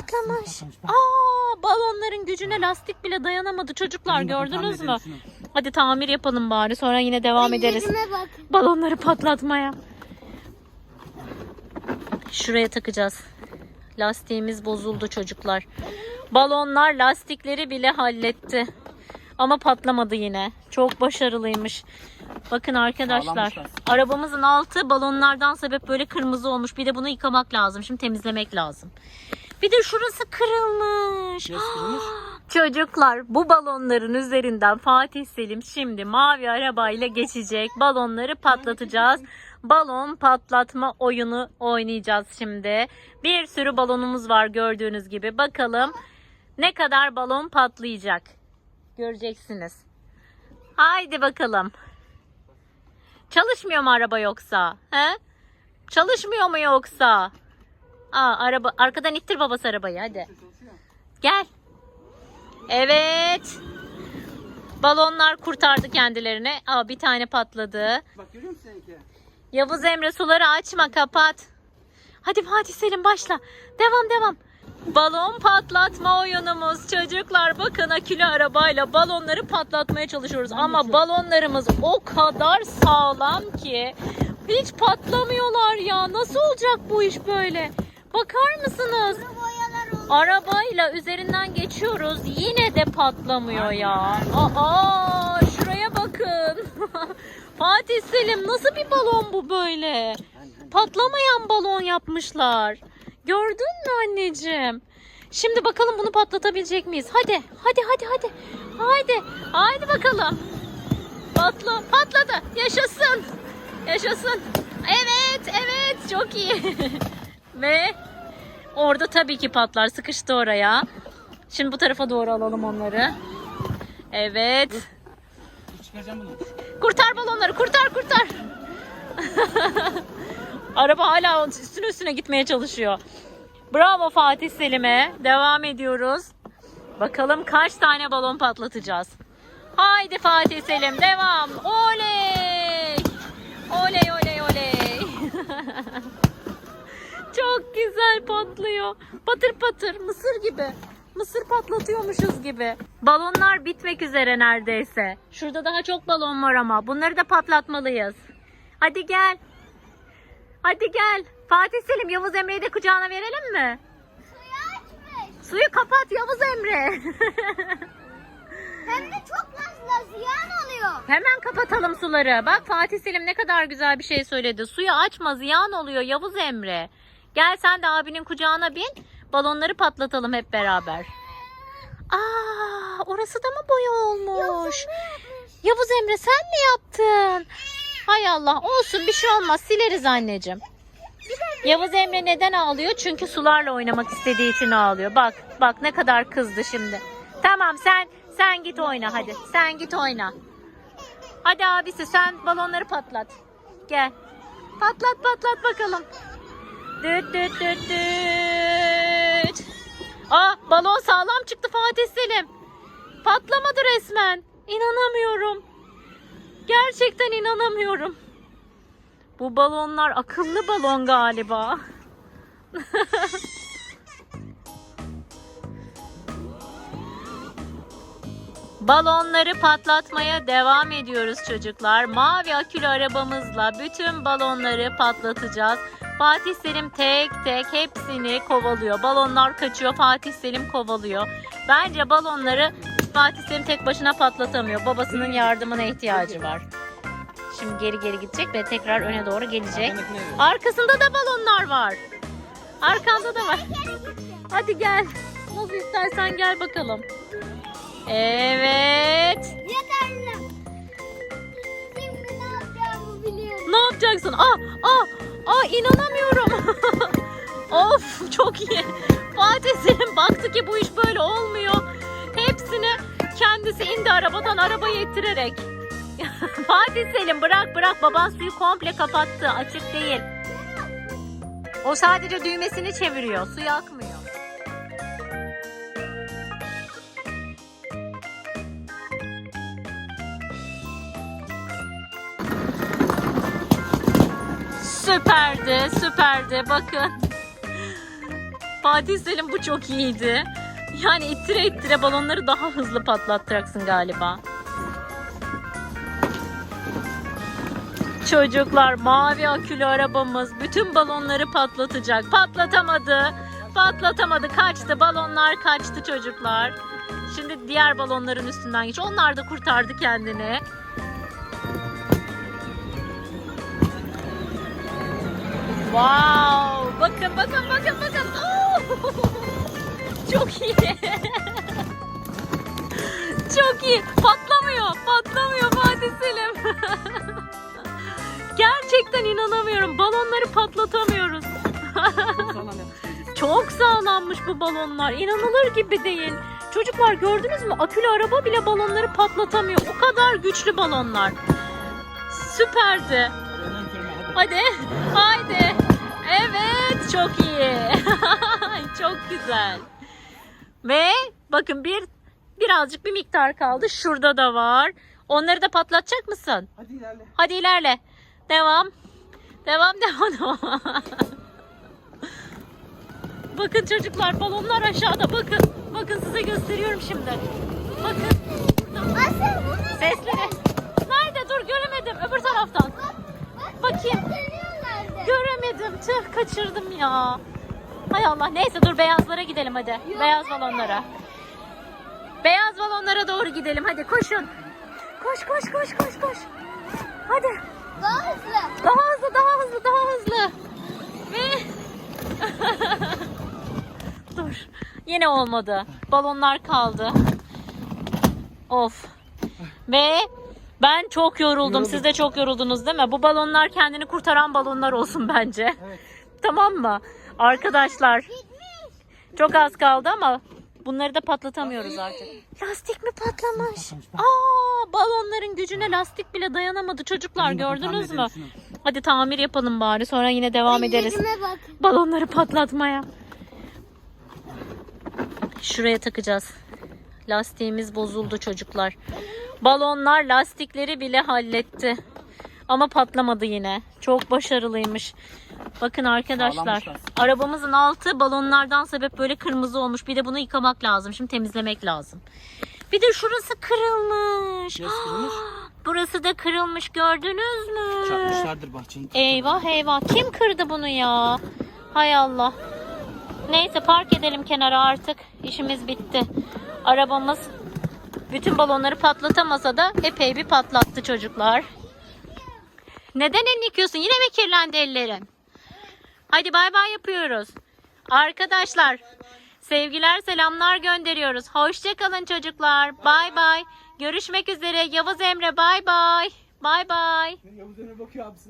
patlamış. Aa, balonların gücüne lastik bile dayanamadı çocuklar gördünüz mü? Hadi tamir yapalım bari sonra yine devam ederiz. Balonları patlatmaya. Şuraya takacağız. Lastiğimiz bozuldu çocuklar. Balonlar lastikleri bile halletti. Ama patlamadı yine. Çok başarılıymış. Bakın arkadaşlar. Arabamızın altı balonlardan sebep böyle kırmızı olmuş. Bir de bunu yıkamak lazım. Şimdi temizlemek lazım. Bir de şurası kırılmış. Çocuklar bu balonların üzerinden Fatih Selim şimdi mavi arabayla geçecek. Balonları patlatacağız. Balon patlatma oyunu oynayacağız şimdi. Bir sürü balonumuz var gördüğünüz gibi. Bakalım ne kadar balon patlayacak. Göreceksiniz. Haydi bakalım. Çalışmıyor mu araba yoksa? He? Çalışmıyor mu yoksa? Aa, araba arkadan ittir babası arabayı hadi. Gel. Evet. Balonlar kurtardı kendilerini. Aa, bir tane patladı. Bak görüyor musun seninki? Yavuz Emre suları açma kapat. Hadi Fatih Selim başla. Devam devam. Balon patlatma oyunumuz çocuklar bakın akülü arabayla balonları patlatmaya çalışıyoruz ama balonlarımız o kadar sağlam ki hiç patlamıyorlar ya nasıl olacak bu iş böyle bakar mısınız. Arabayla üzerinden geçiyoruz. Yine de patlamıyor ya. Aa, şuraya bakın. Fatih Selim nasıl bir balon bu böyle? Patlamayan balon yapmışlar. Gördün mü anneciğim? Şimdi bakalım bunu patlatabilecek miyiz? Hadi, hadi, hadi, hadi. Haydi, haydi bakalım. Patla, patladı. Yaşasın. Yaşasın. Evet, evet. Çok iyi. Ve Orada tabii ki patlar. Sıkıştı oraya. Şimdi bu tarafa doğru alalım onları. Evet. Kurtar balonları. Kurtar kurtar. Araba hala üstüne üstüne gitmeye çalışıyor. Bravo Fatih Selim'e. Devam ediyoruz. Bakalım kaç tane balon patlatacağız. Haydi Fatih Selim devam. Oley oley oley. Çok güzel patlıyor. Patır patır mısır gibi. Mısır patlatıyormuşuz gibi. Balonlar bitmek üzere neredeyse. Şurada daha çok balon var ama bunları da patlatmalıyız. Hadi gel. Hadi gel. Fatih Selim Yavuz Emre'yi de kucağına verelim mi? Suyu açmış. Suyu kapat Yavuz Emre. Hem de çok fazla ziyan oluyor. Hemen kapatalım suları. Bak Fatih Selim ne kadar güzel bir şey söyledi. Suyu açma ziyan oluyor Yavuz Emre. Gel sen de abinin kucağına bin. Balonları patlatalım hep beraber. Aa, orası da mı boya olmuş? Yavuz Emre sen mi yaptın? Hay Allah olsun bir şey olmaz sileriz anneciğim. Yavuz Emre neden ağlıyor? Çünkü sularla oynamak istediği için ağlıyor. Bak bak ne kadar kızdı şimdi. Tamam sen sen git oyna hadi. Sen git oyna. Hadi abisi sen balonları patlat. Gel. Patlat patlat bakalım. Düt düt düt düt. Aa balon sağlam çıktı Fatih Selim. Patlamadı resmen. İnanamıyorum. Gerçekten inanamıyorum. Bu balonlar akıllı balon galiba. Balonları patlatmaya devam ediyoruz çocuklar. Mavi akülü arabamızla bütün balonları patlatacağız. Fatih Selim tek tek hepsini kovalıyor. Balonlar kaçıyor, Fatih Selim kovalıyor. Bence balonları Fatih Selim tek başına patlatamıyor. Babasının yardımına ihtiyacı var. Şimdi geri geri gidecek ve tekrar öne doğru gelecek. Arkasında da balonlar var. Arkanda da var. Hadi gel. Nasıl istersen gel bakalım. Evet. Yeterli. Şimdi ne yapacağımı biliyorum. Ne yapacaksın? Aa, aa, aa inanamıyorum. of çok iyi. Fatih Selim baktı ki bu iş böyle olmuyor. Hepsini kendisi indi arabadan arabayı ittirerek. Fatih Selim bırak bırak baban suyu komple kapattı. Açık değil. O sadece düğmesini çeviriyor. Suyu akmıyor. Süperdi, süperdi. Bakın. Fatih Selim bu çok iyiydi. Yani ittire ittire balonları daha hızlı patlattacaksın galiba. Çocuklar mavi akülü arabamız bütün balonları patlatacak. Patlatamadı. Patlatamadı. Kaçtı. Balonlar kaçtı çocuklar. Şimdi diğer balonların üstünden geç. Onlar da kurtardı kendini. Wow! Bakın bakın bakın bakın. Oo! Çok iyi. Çok iyi. Patlamıyor. Patlamıyor Fatih Selim. Gerçekten inanamıyorum. Balonları patlatamıyoruz. Çok sağlammış bu balonlar. İnanılır gibi değil. Çocuklar gördünüz mü? Akülü araba bile balonları patlatamıyor. O kadar güçlü balonlar. Süperdi. Hadi. Hadi. Haydi. Evet. Çok iyi. çok güzel. Ve bakın bir birazcık bir miktar kaldı. Şurada da var. Onları da patlatacak mısın? Hadi ilerle. Hadi ilerle. Devam. Devam devam devam. bakın çocuklar balonlar aşağıda bakın. Bakın size gösteriyorum şimdi. Bakın. Asıl bunu Sesleri. Kaçırdım ya. Hay Allah. Neyse dur beyazlara gidelim hadi. Beyaz balonlara. Beyaz balonlara doğru gidelim. Hadi koşun. Koş koş koş koş koş. Hadi. Daha hızlı. Daha hızlı, daha hızlı, daha hızlı. Ve... Dur. Yine olmadı. Balonlar kaldı. Of. Ve ben çok yoruldum. Yoruldum. Siz de çok yoruldunuz değil mi? Bu balonlar kendini kurtaran balonlar olsun bence. Evet. Tamam mı? Arkadaşlar çok az kaldı ama bunları da patlatamıyoruz artık. Lastik mi patlamış? Aa, balonların gücüne lastik bile dayanamadı çocuklar gördünüz mü? Hadi tamir yapalım bari sonra yine devam ederiz. Balonları patlatmaya. Şuraya takacağız. Lastiğimiz bozuldu çocuklar. Balonlar lastikleri bile halletti. Ama patlamadı yine. Çok başarılıymış. Bakın arkadaşlar. Arabamızın altı balonlardan sebep böyle kırmızı olmuş. Bir de bunu yıkamak lazım. Şimdi temizlemek lazım. Bir de şurası kırılmış. Kırılmış? Burası da kırılmış gördünüz mü? Çarpmışlardır bahçenin. Eyvah eyvah kim kırdı bunu ya? Hay Allah. Neyse park edelim kenara artık. İşimiz bitti. Arabamız bütün balonları patlatamasa da epey bir patlattı çocuklar. Neden elini yıkıyorsun? Yine mi kirlendi ellerin? Hadi bay bay yapıyoruz. Arkadaşlar sevgiler selamlar gönderiyoruz. Hoşçakalın çocuklar. Bay bay. Görüşmek üzere. Yavuz Emre bay bay. Bay bay. Yavuz Emre bakıyor abisine.